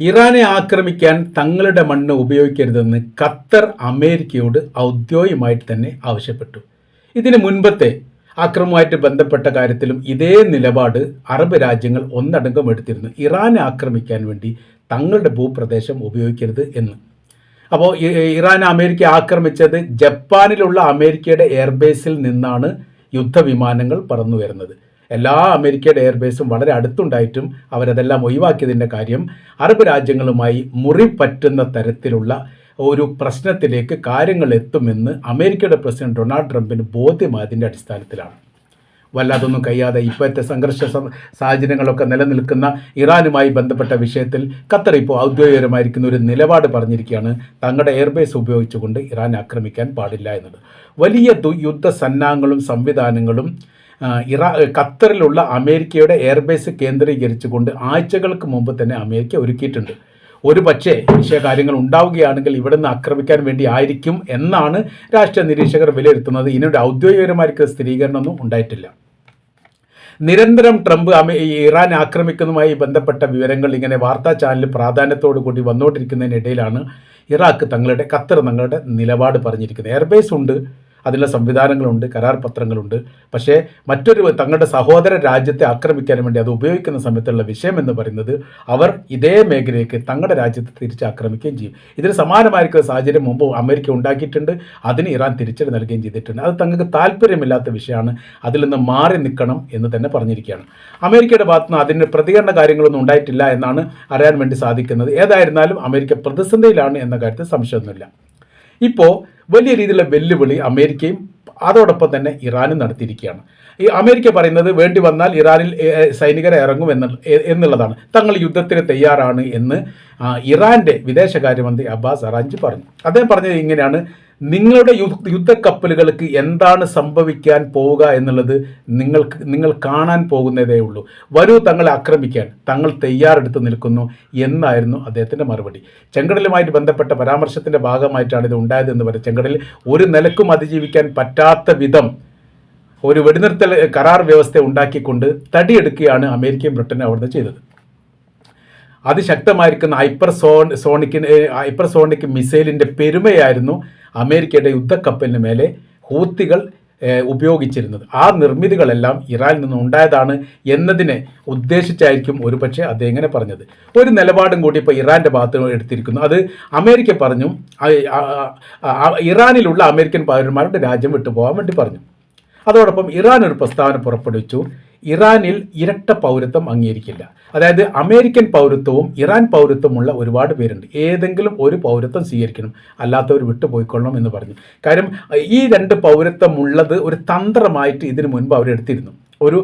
ഇറാനെ ആക്രമിക്കാൻ തങ്ങളുടെ മണ്ണ് ഉപയോഗിക്കരുതെന്ന് ഖത്തർ അമേരിക്കയോട് ഔദ്യോഗികമായിട്ട് തന്നെ ആവശ്യപ്പെട്ടു. ഇതിന് മുൻപത്തെ ആക്രമവുമായിട്ട് ബന്ധപ്പെട്ട കാര്യത്തിലും ഇതേ നിലപാട് അറബ് രാജ്യങ്ങൾ ഒന്നടങ്കം എടുത്തിരുന്നു. ഇറാനെ ആക്രമിക്കാൻ വേണ്ടി തങ്ങളുടെ ഭൂപ്രദേശം ഉപയോഗിക്കരുത് എന്ന്. അപ്പോൾ ഇറാൻ അമേരിക്ക ആക്രമിച്ചത് ജപ്പാനിലുള്ള അമേരിക്കയുടെ എയർബേസിൽ നിന്നാണ് യുദ്ധവിമാനങ്ങൾ പറന്നു വരുന്നത് എല്ലാ അമേരിക്കയുടെ എയർബേസും വളരെ അടുത്തുണ്ടായിട്ടും അവരതെല്ലാം ഒഴിവാക്കിയതിന്റെ കാര്യം അറബ് രാജ്യങ്ങളുമായി മുറി പറ്റുന്ന തരത്തിലുള്ള ഒരു പ്രശ്നത്തിലേക്ക് കാര്യങ്ങൾ എത്തുമെന്ന് അമേരിക്കയുടെ പ്രസിഡന്റ് ഡൊണാൾഡ് ട്രംപിന് ബോധ്യമായതിന്റെ അടിസ്ഥാനത്തിലാണ്. വല്ലാതൊന്നും കഴിയാതെ ഇപ്പോഴത്തെ സംഘർഷ സാഹചര്യങ്ങളൊക്കെ നിലനിൽക്കുന്ന ഇറാനുമായി ബന്ധപ്പെട്ട വിഷയത്തിൽ ഖത്തർ ഇപ്പോൾ ഔദ്യോഗികമായിരിക്കുന്ന ഒരു നിലപാട് പറഞ്ഞിരിക്കുകയാണ്. തങ്ങളുടെ എയർബേസ് ഉപയോഗിച്ചുകൊണ്ട് ഇറാൻ ആക്രമിക്കാൻ പാടില്ല എന്നത് വലിയ യുദ്ധ സന്നാഹങ്ങളും സംവിധാനങ്ങളും ഇറാ ഖത്തറിലുള്ള അമേരിക്കയുടെ എയർബേസ് കേന്ദ്രീകരിച്ചുകൊണ്ട് ആഴ്ചകൾക്ക് മുമ്പ് തന്നെ അമേരിക്ക ഒരുക്കിയിട്ടുണ്ട്. ഒരു പക്ഷേ വിഷയകാര്യങ്ങൾ ഉണ്ടാവുകയാണെങ്കിൽ ഇവിടുന്ന് ആക്രമിക്കാൻ വേണ്ടി ആയിരിക്കും എന്നാണ് രാഷ്ട്രീയ നിരീക്ഷകർ വിലയിരുത്തുന്നത്. ഇതിനൊരു ഔദ്യോഗികപരമായിരിക്കുന്ന സ്ഥിരീകരണമൊന്നും ഉണ്ടായിട്ടില്ല. നിരന്തരം ട്രംപ് ഇറാൻ ആക്രമിക്കുന്നതുമായി ബന്ധപ്പെട്ട വിവരങ്ങൾ ഇങ്ങനെ വാർത്താ ചാനലിൽ പ്രാധാന്യത്തോടു കൂടി വന്നുകൊണ്ടിരിക്കുന്നതിനിടയിലാണ് ഇറാഖ് തങ്ങളുടെ ഖത്തർ തങ്ങളുടെ നിലപാട് പറഞ്ഞിരിക്കുന്നത്. എയർബേസ് ഉണ്ട്. അതിനുള്ള സംവിധാനങ്ങളുണ്ട് കരാർ പത്രങ്ങളുണ്ട്. പക്ഷേ മറ്റൊരു തങ്ങളുടെ സഹോദര രാജ്യത്തെ ആക്രമിക്കാൻ വേണ്ടി അത് ഉപയോഗിക്കുന്ന സമയത്തുള്ള വിഷയം എന്ന് പറയുന്നത് അവർ ഇതേ മേഖലയ്ക്ക് തങ്ങളുടെ രാജ്യത്തെ തിരിച്ച് ആക്രമിക്കുകയും ചെയ്യും. ഇതിന് സമാനമായിരിക്കുന്ന സാഹചര്യം മുമ്പ് അമേരിക്ക ഉണ്ടാക്കിയിട്ടുണ്ട് അതിന് ഇറാൻ തിരിച്ചടി നൽകുകയും ചെയ്തിട്ടുണ്ട്. അത് തങ്ങൾക്ക് താല്പര്യമില്ലാത്ത വിഷയമാണ് അതിൽ നിന്ന് മാറി നിൽക്കണം എന്ന് തന്നെ പറഞ്ഞിരിക്കുകയാണ്. അമേരിക്കയുടെ ഭാഗത്ത് നിന്ന് അതിന് പ്രതികരണ കാര്യങ്ങളൊന്നും ഉണ്ടായിട്ടില്ല എന്നാണ് അറിയാൻ വേണ്ടി സാധിക്കുന്നത്. ഏതായിരുന്നാലും അമേരിക്ക പ്രതിസന്ധിയിലാണ് എന്ന കാര്യത്തിൽ സംശയമൊന്നുമില്ല. ഇപ്പോൾ വലിയ രീതിയിലുള്ള വെല്ലുവിളി അമേരിക്കയും അതോടൊപ്പം തന്നെ ഇറാനും നടത്തിയിരിക്കുകയാണ്. ഈ അമേരിക്ക പറയുന്നത് വേണ്ടി വന്നാൽ ഇറാനിൽ സൈനികരെ ഇറങ്ങും എന്ന എന്നുള്ളതാണ്. തങ്ങൾ യുദ്ധത്തിന് തയ്യാറാണ് എന്ന് ഇറാന്റെ വിദേശകാര്യമന്ത്രി അബ്ബാസ് അറാഞ്ചി പറഞ്ഞു. അദ്ദേഹം പറഞ്ഞത് ഇങ്ങനെയാണ് നിങ്ങളുടെ യു- യുദ്ധക്കപ്പലുകൾക്ക് എന്താണ് സംഭവിക്കാൻ പോവുക എന്നുള്ളത് നിങ്ങൾക്ക് നിങ്ങൾ കാണാൻ പോകുന്നതേ ഉള്ളൂ. വരൂ തങ്ങളെ ആക്രമിക്കാൻ. തങ്ങൾ തയ്യാറെടുത്ത് നിൽക്കുന്നു എന്നായിരുന്നു അദ്ദേഹത്തിന്റെ മറുപടി. ചെങ്കടലുമായിട്ട് ബന്ധപ്പെട്ട പരാമർശത്തിന്റെ ഭാഗമായിട്ടാണ് ഇത് ഉണ്ടായതെന്ന് പറയും ചെങ്കടലിൽ ഒരു നിലക്കും അതിജീവിക്കാൻ പറ്റാത്ത വിധം ഒരു വെടിനിർത്തൽ കരാർ വ്യവസ്ഥ ഉണ്ടാക്കിക്കൊണ്ട് തടിയെടുക്കുകയാണ് അമേരിക്കയും ബ്രിട്ടനും അവിടുന്ന് ചെയ്തത്. അതിശക്തമായിരിക്കുന്ന ഹൈപ്പർ സോൺ സോണിക് ഹൈപ്പർ സോണിക് മിസൈലിന്റെ പെരുമയായിരുന്നു അമേരിക്കയുടെ യുദ്ധക്കപ്പലിന് മേലെ ഹൂത്തികൾ ഉപയോഗിച്ചിരുന്നത്. ആ നിർമ്മിതികളെല്ലാം ഇറാനിൽ നിന്ന് ഉണ്ടായതാണ് എന്നതിനെ ഉദ്ദേശിച്ചായിരിക്കും ഒരുപക്ഷെ അദ്ദേഹം ഇങ്ങനെ പറഞ്ഞത്. ഒരു നിലപാടും കൂടി ഇപ്പോൾ ഇറാന്റെ ഭാഗത്ത് എടുത്തിരിക്കുന്നു. അത് അമേരിക്ക പറഞ്ഞു ഇറാനിലുള്ള അമേരിക്കൻ പൗരന്മാരുടെ രാജ്യം വിട്ടുപോകാൻ വേണ്ടി പറഞ്ഞു. അതോടൊപ്പം ഇറാൻ ഒരു പ്രസ്താവന പുറപ്പെടുവിച്ചു. ഇറാനിൽ ഇരട്ട പൗരത്വം അംഗീകരിക്കില്ല. അതായത് അമേരിക്കൻ പൗരത്വവും ഇറാൻ പൗരത്വമുള്ള ഒരുപാട് പേരുണ്ട്. ഏതെങ്കിലും ഒരു പൗരത്വം സ്വീകരിക്കണം അല്ലാത്തവർ വിട്ടുപോയിക്കൊള്ളണം എന്ന് പറഞ്ഞു. കാര്യം ഈ രണ്ട് പൗരത്വമുള്ളത് ഒരു തന്ത്രമായിട്ട് ഇതിനു മുൻപ് അവരെടുത്തിരുന്നു. ഒരു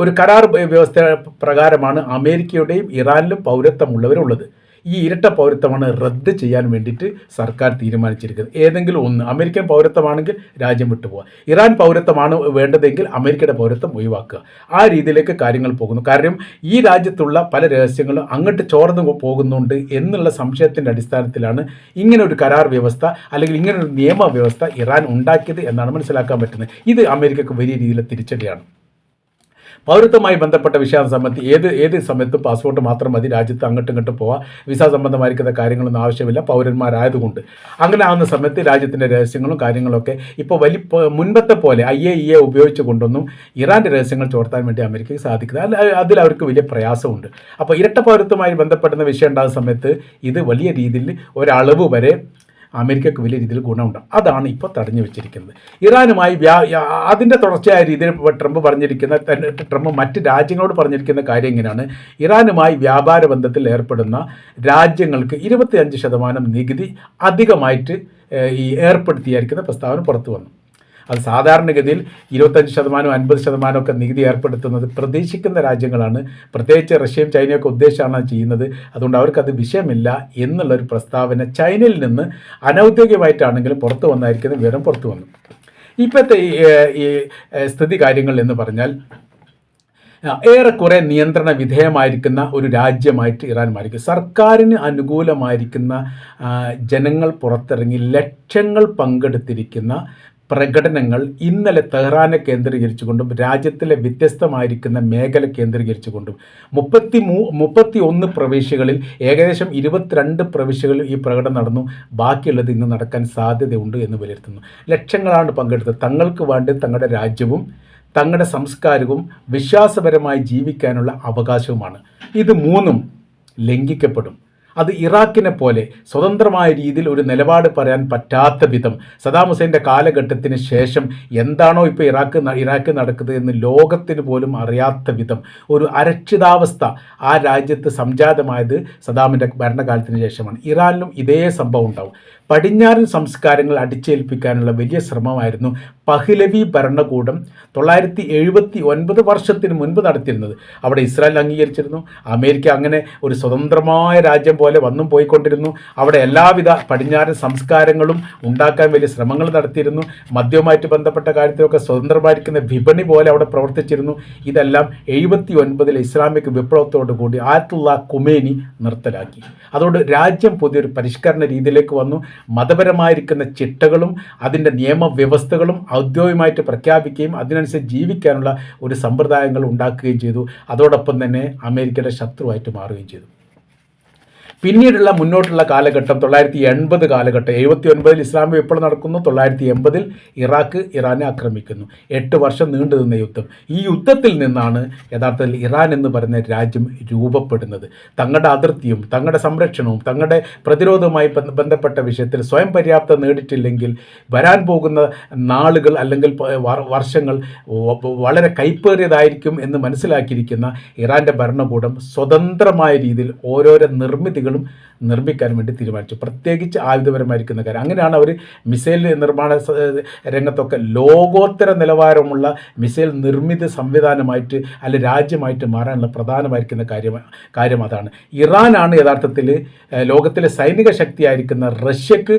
ഒരു കരാർ വ്യവസ്ഥ പ്രകാരമാണ് അമേരിക്കയുടെയും ഇറാനിലും പൗരത്വമുള്ളവരുള്ളത്. ഈ ഇരട്ട പൗരത്വമാണ് റദ്ദ് ചെയ്യാൻ വേണ്ടിയിട്ട് സർക്കാർ തീരുമാനിച്ചിരിക്കുന്നത്. ഏതെങ്കിലും ഒന്ന് അമേരിക്കൻ പൗരത്വമാണെങ്കിൽ രാജ്യം വിട്ടുപോകുക ഇറാൻ പൗരത്വമാണ് വേണ്ടതെങ്കിൽ അമേരിക്കയുടെ പൗരത്വം ഒഴിവാക്കുക. ആ രീതിയിലേക്ക് കാര്യങ്ങൾ പോകുന്നു. കാരണം ഈ രാജ്യത്തുള്ള പല രഹസ്യങ്ങളും അങ്ങോട്ട് ചോർന്നു പോകുന്നുണ്ട് എന്നുള്ള സംശയത്തിന്റെ അടിസ്ഥാനത്തിലാണ് ഇങ്ങനെ ഒരു കരാർ വ്യവസ്ഥ അല്ലെങ്കിൽ ഇങ്ങനെ ഒരു നിയമ വ്യവസ്ഥ ഇറാൻ ഉണ്ടാക്കിയത് എന്നാണ് മനസ്സിലാക്കാൻ പറ്റുന്നത്. ഇത് അമേരിക്കക്ക് വലിയ രീതിയിലെ തിരിച്ചടിയാണ്. പൗരത്വമായി ബന്ധപ്പെട്ട വിഷയം സംബന്ധിച്ച് ഏത് ഏത് സമയത്തും പാസ്പോർട്ട് മാത്രം മതി. രാജ്യത്ത് അങ്ങോട്ടും ഇങ്ങോട്ടും പോവാം. വിസ സംബന്ധമായിരിക്കുന്ന കാര്യങ്ങളൊന്നും ആവശ്യമില്ല. പൗരന്മാരായതുകൊണ്ട്. അങ്ങനെ ആവുന്ന സമയത്ത് രാജ്യത്തിന്റെ രഹസ്യങ്ങളും കാര്യങ്ങളൊക്കെ ഇപ്പോൾ വലിയ മുൻപത്തെ പോലെ ഐ എ ഇ എ ഉപയോഗിച്ച് കൊണ്ടൊന്നും ഇറാന്റെ രഹസ്യങ്ങൾ ചോർത്താൻ വേണ്ടി അമേരിക്കയ്ക്ക് സാധിക്കുന്നത് അല്ല അതിൽ അവർക്ക് വലിയ പ്രയാസമുണ്ട്. അപ്പോൾ ഇരട്ട പൗരത്വമായി ബന്ധപ്പെടുന്ന വിഷയം ഉണ്ടാകുന്ന സമയത്ത് ഇത് വലിയ രീതിയിൽ ഒരളവ് വരെ അമേരിക്കക്ക് വലിയ രീതിയിൽ ഗുണമുണ്ടാകും അതാണ് ഇപ്പോൾ തടഞ്ഞു വെച്ചിരിക്കുന്നത്. ഇറാനുമായി വ്യാ അതിന്റെ തുടർച്ചയായ രീതിയിൽ ട്രംപ് പറഞ്ഞിരിക്കുന്ന ട്രംപ് മറ്റ് രാജ്യങ്ങളോട് പറഞ്ഞിരിക്കുന്ന കാര്യം ഇങ്ങനെയാണ് ഇറാനുമായി വ്യാപാര ബന്ധത്തിൽ ഏർപ്പെടുന്ന രാജ്യങ്ങൾക്ക് ഇരുപത്തിയഞ്ച് ശതമാനം നികുതി അധികമായിട്ട് ഈ ഏർപ്പെടുത്തിയായിരിക്കുന്ന പ്രസ്താവന പുറത്തു വന്നു. അത് സാധാരണഗതിയിൽ ഇരുപത്തഞ്ച് ശതമാനം അൻപത് ശതമാനമൊക്കെ നികുതി ഏർപ്പെടുത്തുന്നത് പ്രതീക്ഷിക്കുന്ന രാജ്യങ്ങളാണ്. പ്രത്യേകിച്ച് റഷ്യയും ചൈനയൊക്കെ ഉദ്ദേശിച്ചാണ് അത് ചെയ്യുന്നത്. അതുകൊണ്ട് അവർക്കത് വിഷയമില്ല എന്നുള്ളൊരു പ്രസ്താവന ചൈനയിൽ നിന്ന് അനൗദ്യോഗികമായിട്ടാണെങ്കിലും പുറത്തു വന്നായിരിക്കുന്ന വിവരം പുറത്തു വന്നു. ഇപ്പോഴത്തെ ഈ, സ്ഥിതി കാര്യങ്ങൾ എന്ന് പറഞ്ഞാൽ ഏറെക്കുറെ നിയന്ത്രണ വിധേയമായിരിക്കുന്ന ഒരു രാജ്യമായിട്ട് ഇറാൻ മാറിക്കും സർക്കാരിന് അനുകൂലമായിരിക്കുന്ന ജനങ്ങൾ പുറത്തിറങ്ങി ലക്ഷങ്ങൾ പങ്കെടുത്തിരിക്കുന്ന പ്രകടനങ്ങൾ ഇന്നലെ തെഹ്റാനെ കേന്ദ്രീകരിച്ചുകൊണ്ടും രാജ്യത്തിലെ വ്യത്യസ്തമായിരിക്കുന്ന മേഖല കേന്ദ്രീകരിച്ചുകൊണ്ടും. മുപ്പത്തി മൂ മുപ്പത്തി ഒന്ന് പ്രവിശ്യകളിൽ ഏകദേശം ഇരുപത്തിരണ്ട് പ്രവിശ്യകളിൽ ഈ പ്രകടനം നടന്നു. ബാക്കിയുള്ളത് ഇന്ന് നടക്കാൻ സാധ്യതയുണ്ട് എന്ന് വിലയിരുത്തുന്നു. ലക്ഷങ്ങളാണ് പങ്കെടുത്തത്. തങ്ങൾക്ക് വേണ്ടി തങ്ങളുടെ രാജ്യവും തങ്ങളുടെ സംസ്കാരവും വിശ്വാസപരമായി ജീവിക്കാനുള്ള അവകാശവുമാണ്. ഇത് മൂന്നും ലംഘിക്കപ്പെടും. അത് ഇറാഖിനെ പോലെ സ്വതന്ത്രമായ രീതിയിൽ ഒരു നിലപാട് പറയാൻ പറ്റാത്ത വിധം സദാം ഹുസൈന്റെ കാലഘട്ടത്തിന് ശേഷം എന്താണോ ഇപ്പോൾ ഇറാഖ് ഇറാഖ് നടക്കുന്നത് എന്ന് ലോകത്തിന് പോലും അറിയാത്ത വിധം ഒരു അരക്ഷിതാവസ്ഥ ആ രാജ്യത്ത് സംജാതമായത് സദാമിന്റെ ഭരണകാലത്തിന് ശേഷമാണ്. ഇറാനിലും ഇതേ സംഭവം ഉണ്ടാവും. പടിഞ്ഞാറൻ സംസ്കാരങ്ങൾ അടിച്ചേൽപ്പിക്കാനുള്ള വലിയ ശ്രമമായിരുന്നു പഹ്ലവി ഭരണകൂടം തൊള്ളായിരത്തി എഴുപത്തി ഒൻപത് വർഷത്തിന് മുൻപ് നടത്തിയിരുന്നത്. അവിടെ ഇസ്രായേൽ അംഗീകരിച്ചിരുന്നു. അമേരിക്ക അങ്ങനെ ഒരു സ്വതന്ത്രമായ രാജ്യം പോലെ വന്നും പോയിക്കൊണ്ടിരുന്നു. അവിടെ എല്ലാവിധ പടിഞ്ഞാറൻ സംസ്കാരങ്ങളും ഉണ്ടാക്കാൻ വലിയ ശ്രമങ്ങൾ നടത്തിയിരുന്നു. മദ്യവുമായിട്ട് ബന്ധപ്പെട്ട കാര്യത്തിലൊക്കെ സ്വതന്ത്രമായിരിക്കുന്ന വിപണി പോലെ അവിടെ പ്രവർത്തിച്ചിരുന്നു. ഇതെല്ലാം എഴുപത്തി ഒൻപതിലെ ഇസ്ലാമിക് വിപ്ലവത്തോടു കൂടി ആയത്തുള്ള കുമേനി നിർത്തലാക്കി. അതോട് രാജ്യം പുതിയൊരു പരിഷ്കരണ രീതിയിലേക്ക് വന്നു. മതപരമായിരിക്കുന്ന ചിട്ടകളും അതിന്റെ നിയമവ്യവസ്ഥകളും ഔദ്യോഗികമായിട്ട് പ്രഖ്യാപിക്കുകയും അതിനനുസരിച്ച് ജീവിക്കാനുള്ള ഒരു സമ്പ്രദായങ്ങൾ ഉണ്ടാക്കുകയും ചെയ്തു. അതോടൊപ്പം തന്നെ അമേരിക്കയുടെ ശത്രുവായിട്ട് മാറുകയും ചെയ്തു. പിന്നീടുള്ള മുന്നോട്ടുള്ള കാലഘട്ടം തൊള്ളായിരത്തി എൺപത് കാലഘട്ടം എഴുപത്തി ഒൻപതിൽ ഇസ്ലാം വിപ്ലവം നടക്കുന്നു തൊള്ളായിരത്തി എൺപതിൽ ഇറാഖ് ഇറാനെ ആക്രമിക്കുന്നു. എട്ട് വർഷം നീണ്ടു നിന്ന യുദ്ധം. ഈ യുദ്ധത്തിൽ നിന്നാണ് യഥാർത്ഥത്തിൽ ഇറാൻ എന്ന് പറയുന്ന രാജ്യം രൂപപ്പെടുന്നത്. തങ്ങളുടെ അതിർത്തിയും തങ്ങളുടെ സംരക്ഷണവും തങ്ങളുടെ പ്രതിരോധവുമായി ബന്ധപ്പെട്ട വിഷയത്തിൽ സ്വയം പര്യാപ്തത നേടിയിട്ടില്ലെങ്കിൽ വരാൻ പോകുന്ന നാളുകൾ അല്ലെങ്കിൽ വർഷങ്ങൾ വളരെ കൈപ്പേറിയതായിരിക്കും എന്ന് മനസ്സിലാക്കിയിരിക്കുന്ന ഇറാന്റെ ഭരണകൂടം സ്വതന്ത്രമായ രീതിയിൽ ഓരോരോ നിർമ്മിതികളും നിർമ്മിക്കാൻ വേണ്ടി തീരുമാനിച്ചു. പ്രത്യേകിച്ച് ആയുധപരമായിരിക്കുന്ന കാര്യം. അങ്ങനെയാണ് അവർ മിസൈൽ നിർമ്മാണ രംഗത്തൊക്കെ ലോകോത്തര നിലവാരമുള്ള മിസൈൽ നിർമ്മിത സംവിധാനമായിട്ട് അല്ലെ രാജ്യമായിട്ട് മാറാനുള്ള പ്രധാനമായിരിക്കുന്ന കാര്യം കാര്യം അതാണ്. ഇറാനാണ് യഥാർത്ഥത്തിൽ ലോകത്തിലെ സൈനിക ശക്തിയായിരിക്കുന്ന റഷ്യക്ക്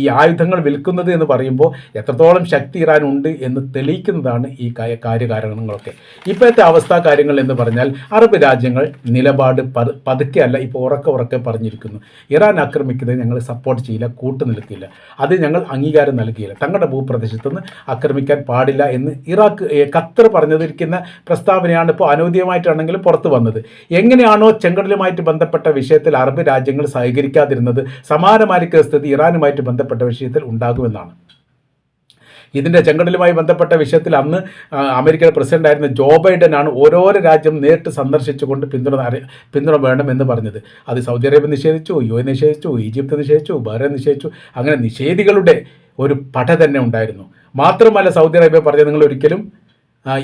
ഈ ആയുധങ്ങൾ വിൽക്കുന്നത് എന്ന് പറയുമ്പോൾ എത്രത്തോളം ശക്തി ഇറാൻ ഉണ്ട് എന്ന് തെളിയിക്കുന്നതാണ് ഈ കാര്യകാരണങ്ങളൊക്കെ. ഇപ്പോഴത്തെ അവസ്ഥാ കാര്യങ്ങൾ എന്ന് പറഞ്ഞാൽ അറബ് രാജ്യങ്ങൾ നിലപാട് പത് പതുക്കെ അല്ല ഇപ്പോൾ ഉറക്ക ഉറക്കെ പറഞ്ഞിരിക്കുന്നു. ഇറാൻ ആക്രമിക്കുന്നത് ഞങ്ങൾ സപ്പോർട്ട് ചെയ്യില്ല കൂട്ടു നിൽക്കില്ല. അത് ഞങ്ങൾ അംഗീകാരം നൽകിയില്ല. തങ്ങളുടെ ഭൂപ്രദേശത്തു നിന്ന് ആക്രമിക്കാൻ പാടില്ല എന്ന് ഇറാഖ് ഖത്തർ പറഞ്ഞതിരിക്കുന്ന പ്രസ്താവനയാണ് ഇപ്പോൾ അനൗദ്യമായിട്ടാണെങ്കിലും പുറത്തു വന്നത്. എങ്ങനെയാണോ ചെങ്കടലുമായിട്ട് ബന്ധപ്പെട്ട വിഷയത്തിൽ അറബ് രാജ്യങ്ങൾ സഹകരിക്കാതിരുന്നത് സമാനമായിരിക്കുന്ന സ്ഥിതി ഇറാനുമായിട്ട് ബന്ധപ്പെട്ട വിഷയത്തിൽ ഉണ്ടാകുമെന്നാണ്. ഇതിന്റെ ചെങ്കടലുമായി ബന്ധപ്പെട്ട വിഷയത്തിൽ അന്ന് അമേരിക്കയുടെ പ്രസിഡന്റ് ആയിരുന്ന ജോ ബൈഡനാണ് ഓരോരോ രാജ്യം നേരിട്ട് സന്ദർശിച്ചുകൊണ്ട് പിന്തുണ പിന്തുണ വേണമെന്ന് പറഞ്ഞത്. അത് സൗദി അറേബ്യ നിഷേധിച്ചു യു എ നിഷേധിച്ചു ഈജിപ്ത് നിഷേധിച്ചു ബഹ്റൈൻ നിഷേധിച്ചു. അങ്ങനെ നിഷേധികളുടെ ഒരു പട തന്നെ ഉണ്ടായിരുന്നു. മാത്രമല്ല സൗദി അറേബ്യ പറഞ്ഞത് നിങ്ങൾ ഒരിക്കലും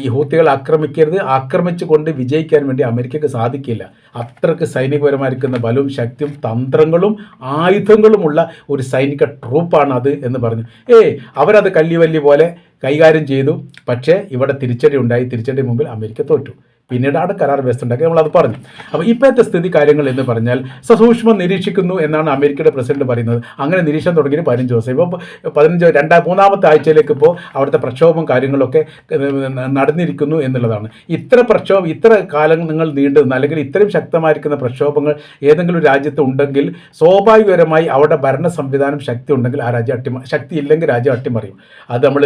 ഈ ഹൂത്തികൾ ആക്രമിക്കരുത്. ആക്രമിച്ചുകൊണ്ട് വിജയിക്കാൻ വേണ്ടി അമേരിക്കക്ക് സാധിക്കില്ല. അത്രയ്ക്ക് സൈനികപരമായിരിക്കുന്ന ബലവും ശക്തിയും തന്ത്രങ്ങളും ആയുധങ്ങളുമുള്ള ഒരു സൈനിക ട്രൂപ്പാണ് അത് എന്ന് പറഞ്ഞു. ഏയ് അവരത് കല്ലിവല്ലി പോലെ കൈകാര്യം ചെയ്തു. പക്ഷേ ഇവിടെ തിരിച്ചടി ഉണ്ടായി. തിരിച്ചടി മുമ്പിൽ അമേരിക്ക തോറ്റു. പിന്നീടാണ് കരാർ വ്യവസ്ഥ ഉണ്ടാക്കി നമ്മളത് പറഞ്ഞു. അപ്പോൾ ഇപ്പോഴത്തെ സ്ഥിതി കാര്യങ്ങൾ എന്ന് പറഞ്ഞാൽ സസൂക്ഷ്മം നിരീക്ഷിക്കുന്നു എന്നാണ് അമേരിക്കയുടെ പ്രസിഡന്റ് പറയുന്നത്. അങ്ങനെ നിരീക്ഷണം തുടങ്ങിയ പതിനഞ്ച് ദിവസം. ഇപ്പോൾ പതിനഞ്ച് രണ്ടാ മൂന്നാമത്തെ ആഴ്ചയിലേക്ക് ഇപ്പോൾ അവിടുത്തെ പ്രക്ഷോഭം കാര്യങ്ങളൊക്കെ നടന്നിരിക്കുന്നു എന്നുള്ളതാണ്. ഇത്ര പ്രക്ഷോഭം ഇത്ര കാലങ്ങൾ നീണ്ടുന്ന അല്ലെങ്കിൽ ഇത്രയും ശക്തമായിരിക്കുന്ന പ്രക്ഷോഭങ്ങൾ ഏതെങ്കിലും രാജ്യത്ത് ഉണ്ടെങ്കിൽ സ്വാഭാവികപരമായി അവിടെ ഭരണ സംവിധാനം ശക്തി ഉണ്ടെങ്കിൽ ആ രാജ്യം അട്ടിമ ശക്തി ഇല്ലെങ്കിൽ രാജ്യം അട്ടിമറിയും. അത് നമ്മൾ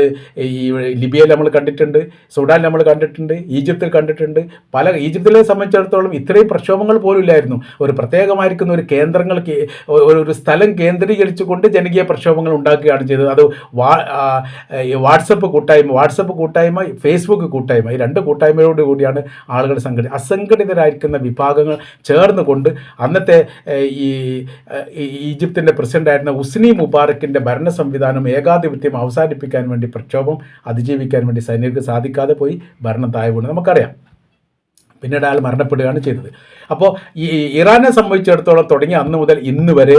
ഈ ലിബിയയിൽ നമ്മൾ കണ്ടിട്ടുണ്ട് സുഡാനിൽ നമ്മൾ കണ്ടിട്ടുണ്ട് ഈജിപ്തിൽ കണ്ടിട്ടുണ്ട് പല ഈജിപ്തിലെ സംബന്ധിച്ചിടത്തോളം ഇത്രയും പ്രക്ഷോഭങ്ങൾ പോലും ഇല്ലായിരുന്നു. ഒരു പ്രത്യേകമായിരിക്കുന്ന ഒരു കേന്ദ്രങ്ങൾ ഒരു സ്ഥലം കേന്ദ്രീകരിച്ചുകൊണ്ട് ജനകീയ പ്രക്ഷോഭങ്ങൾ ഉണ്ടാക്കുകയാണ് ചെയ്തത്. അത് വാട്സപ്പ് കൂട്ടായ്മ വാട്സപ്പ് കൂട്ടായ്മ ഫേസ്ബുക്ക് കൂട്ടായ്മ ഈ രണ്ട് കൂട്ടായ്മയോട് കൂടിയാണ് ആളുകൾ സംഘടി അസംഘടിതരായിരിക്കുന്ന വിഭാഗങ്ങൾ ചേർന്നുകൊണ്ട് അന്നത്തെ ഈ ഈജിപ്തിന്റെ പ്രസിഡന്റായിരുന്ന ഉസ്നി മുബാറക്കിന്റെ ഭരണ സംവിധാനം ഏകാധിപത്യം അവസാനിപ്പിക്കാൻ വേണ്ടി പ്രക്ഷോഭം അതിജീവിക്കാൻ വേണ്ടി സൈനികർക്ക് സാധിക്കാതെ പോയി ഭരണം താഴെ നമുക്കറിയാം. പിന്നീട് അയാൾ മരണപ്പെടുകയാണ് ചെയ്തത്. അപ്പോൾ ഈ ഇറാനെ സംബന്ധിച്ചിടത്തോളം തുടങ്ങി അന്ന് മുതൽ ഇന്ന് വരെ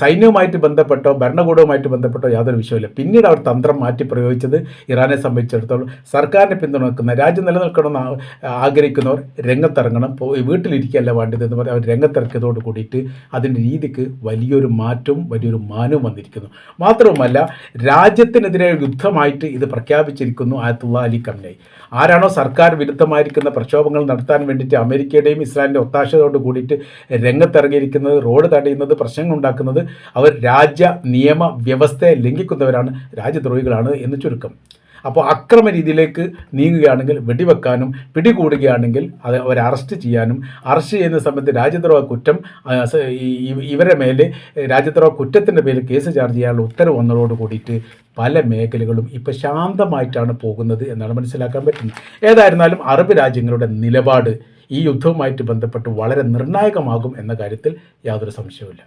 സൈന്യവുമായിട്ട് ബന്ധപ്പെട്ടോ ഭരണകൂടവുമായിട്ട് ബന്ധപ്പെട്ടോ യാതൊരു വിഷയമില്ല പിന്നീട് അവർ തന്ത്രം മാറ്റി പ്രയോഗിച്ചത് ഇറാനെ സംബന്ധിച്ചിടത്തോളം സർക്കാരിനെ പിന്തുണക്കുന്ന രാജ്യം നിലനിൽക്കണമെന്ന് ആഗ്രഹിക്കുന്നവർ രംഗത്തിറങ്ങണം വീട്ടിലിരിക്കുകയല്ല വേണ്ടത് എന്ന് പറഞ്ഞ് അവർ രംഗത്തിറക്കിയതോട് കൂടിയിട്ട് അതിന്റെ രീതിക്ക് വലിയൊരു മാറ്റവും വലിയൊരു മാനവും വന്നിരിക്കുന്നു. മാത്രവുമല്ല രാജ്യത്തിനെതിരെ യുദ്ധമായിട്ട് ഇത് പ്രഖ്യാപിച്ചിരിക്കുന്നു ആയത്തുള്ള അലി കംനായി ആരാണോ സർക്കാർ വിരുദ്ധമായിരിക്കുന്ന പ്രക്ഷോഭങ്ങൾ നടത്തി നിർത്താൻ വേണ്ടിയിട്ട് അമേരിക്കയുടെയും ഇസ്രായേലിന്റെ ഒത്താശയോട് കൂടിയിട്ട് രംഗത്തിറങ്ങിയിരിക്കുന്നത് റോഡ് തടയുന്നത് പ്രശ്നങ്ങൾ ഉണ്ടാക്കുന്നത് അവർ രാജ്യ നിയമ വ്യവസ്ഥയെ ലംഘിക്കുന്നവരാണ് രാജ്യദ്രോഹികളാണ് എന്ന് ചുരുക്കം. അപ്പോൾ അക്രമ രീതിയിലേക്ക് നീങ്ങുകയാണെങ്കിൽ വെടിവെക്കാനും പിടികൂടുകയാണെങ്കിൽ അത് അവരെ അറസ്റ്റ് ചെയ്യാനും അറസ്റ്റ് ചെയ്യുന്ന സമയത്ത് രാജ്യദ്രോഹ കുറ്റം ഇവരെ മേലെ രാജ്യദ്രോഹ കുറ്റത്തിന്റെ പേരിൽ കേസ് ചാർജ് ചെയ്യാനുള്ള ഉത്തരവ് വന്നതോട് കൂടിയിട്ട് പല മേഖലകളും ഇപ്പോൾ ശാന്തമായിട്ടാണ് പോകുന്നത് എന്നാണ് മനസ്സിലാക്കാൻ പറ്റുന്നത്. ഏതായിരുന്നാലും അറബ് രാജ്യങ്ങളുടെ നിലപാട് ഈ യുദ്ധവുമായിട്ട് ബന്ധപ്പെട്ട് വളരെ നിർണായകമാകും എന്ന കാര്യത്തിൽ യാതൊരു സംശയവുമില്ല.